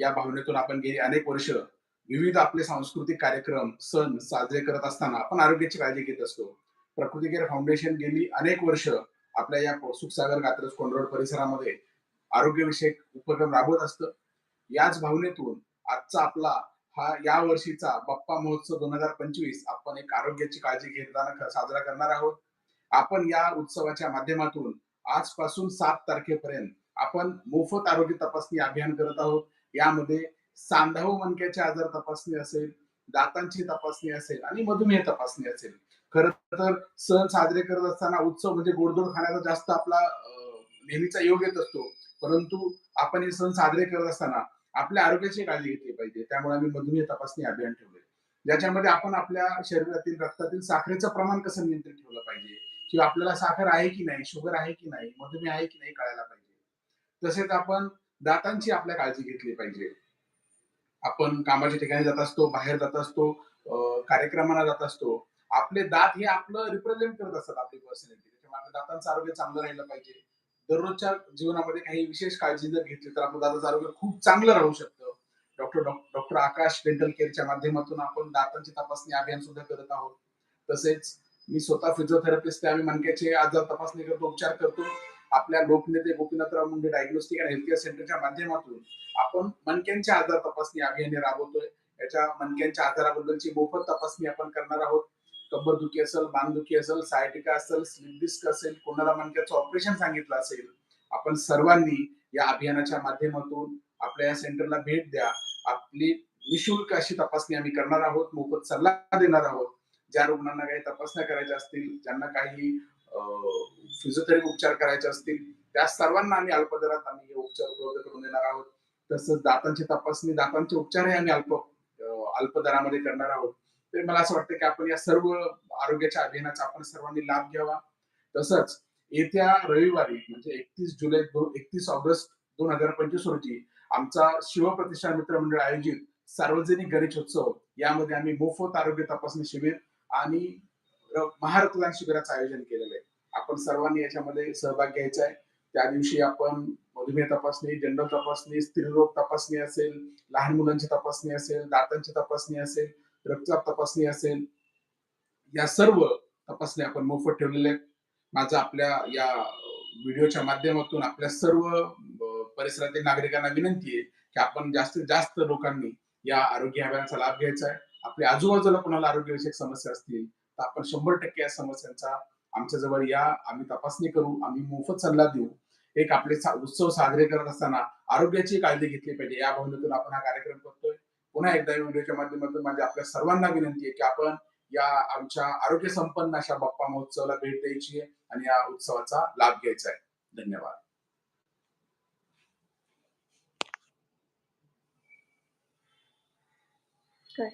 या भावनेतून आपण गेली अनेक वर्ष विविध आपले सांस्कृतिक कार्यक्रम सण साजरे करत असताना आपण आरोग्याची काळजी घेत असतो. प्रकृती केअर फाउंडेशन गेली अनेक वर्ष आपल्या या सुखसागर कात्रज कोंडरोड परिसरामध्ये आरोग्यविषयक उपक्रम राबवत असतं. याच भावनेतून आजचा आपला हा या वर्षीचा बाप्पा महोत्सव दोन हजार पंचवीस आपण एक आरोग्याची काळजी घेताना साजरा करणार आहोत. आपण या उत्सवाच्या माध्यमातून आजपासून सात तारखेपर्यंत आपण मोफत आरोग्य तपासणी अभियान करत आहोत. यामध्ये सांधाव मणक्याचे आजार तपासणी असेल दातांची तपासणी असेल आणि मधुमेह तपासणी असेल. खर तर सण साजरे करत असताना उत्सव म्हणजे गोडधोड खाण्याचा जास्त आपला नेहमीचा योग येत असतो. परंतु आपण हे सण साजरे करत असताना आपल्या आरोग्याची काळजी घेतली पाहिजे. त्यामुळे आम्ही मधुमेह तपासणी अभियान ठेवले ज्याच्यामध्ये आपण आपल्या शरीरातील रक्तातील साखरेचं प्रमाण कसं नियंत्रित ठेवलं पाहिजे? किंवा आपल्याला साखर आहे की नाही? शुगर आहे की नाही? मधुमेह आहे की नाही? कळायला पाहिजे. तसेच आपण दातांची आपल्या काळजी घेतली पाहिजे. आपण कामाच्या ठिकाणी जात असतो बाहेर जात असतो कार्यक्रमाला जात असतो. आपले दात हे आपलं रिप्रेझेंट करत असतात आपली पर्सनॅलिटी त्याच्यामुळे आपल्या दातांचं आरोग्य चांगलं राहिलं पाहिजे. दररोजच्या जीवनामध्ये काही विशेष काळजी जर घेतली तर आपलं दाताचं आरोग्य खूप चांगलं राहू शकतं. डॉक्टर डॉक्टर आकाश डेंटल केअरच्या माध्यमातून आपण दातांची तपासणी अभियान सुद्धा करत आहोत. तसेच मी स्वतः फिजिओथेरपिस्ट आहे आम्ही मनक्याचे आजार तपासणी करतो उपचार करतो. आपल्या लोकनेते गोपीनाथराव मुंडे डायग्नोस्टिक आणि हेल्थकेअर सेंटरच्या माध्यमातून आपण मनक्यांच्या आजार तपासणी अभियाने राबवतोय. याच्या मनक्यांच्या आजाराबद्दलची मोफत तपासणी आपण करणार आहोत. कंबर दुखी असेल बांधदुखी असेल सायटिका असेल स्लिप डिस्क असेल कोणाला मनक्याचं ऑपरेशन सांगितलं असेल आपण सर्वांनी या अभियानाच्या माध्यमातून आपल्या या सेंटरला भेट द्या. आपली निशुल्क अशी तपासणी आम्ही करणार आहोत मोफत सल्ला देणार आहोत. ज्या रुग्णांना काही तपासण्या करायच्या असतील ज्यांना काही फिजिओथेरपी उपचार करायचे असतील त्या सर्वांना आम्ही अल्पदरात आम्ही हे उपचार उपलब्ध करून देणार आहोत. तसंच दातांची तपासणी दातांचे उपचारही आम्ही अल्प अल्पदरामध्ये करणार आहोत. तर मला असं वाटतं की आपण या सर्व आरोग्याच्या अभियानाचा आपण सर्वांनी लाभ घ्यावा. तसंच येत्या रविवारी म्हणजे एकतीस जुलै दोन एकतीस ऑगस्ट दोन हजार पंचवीस रोजी आमचा शिवप्रतिष्ठान मित्र मंडळ आयोजित सार्वजनिक गणेशोत्सव यामध्ये आम्ही मोफत आरोग्य तपासणी शिबिर आणि र- महारक्तदान शिबिराचं आयोजन केलेलं आहे. आपण सर्वांनी याच्यामध्ये सहभाग घ्यायचा आहे. त्या दिवशी आपण मधुमेह तपासणी जनरल तपासणी स्त्रीरोग तपासणी असेल लहान मुलांची तपासणी असेल दातांची तपासणी असेल रक्तचाप तपासणी असेल या सर्व तपासण्या आपण मोफत ठेवलेल्या आहेत. माझा आपल्या या व्हिडिओच्या माध्यमातून आपल्या सर्व परिसरातील नागरिकांना विनंती आहे की आपण जास्तीत जास्त लोकांनी या आरोग्य अभियानाचा लाभ घ्यायचा आहे. आपल्या आजूबाजूला कोणाला आरोग्यविषयक समस्या असतील तर आपण शंभर टक्के या समस्यांचा आमच्या जवळ या आम्ही तपासणी करू आम्ही मोफत सल्ला देऊ. एक आपले उत्सव साजरे करत असताना आरोग्याची काळजी घेतली पाहिजे. या भावनेतून आपण हा कार्यक्रम करतोय. पुन्हा एकदा या व्हिडिओच्या माध्यमातून माझी आपल्या सर्वांना विनंती आहे की आपण या आमच्या आरोग्य संपन्न अशा बाप्पा महोत्सवाला भेट द्यायची आहे आणि या उत्सवाचा लाभ घ्यायचा आहे. धन्यवाद. Good.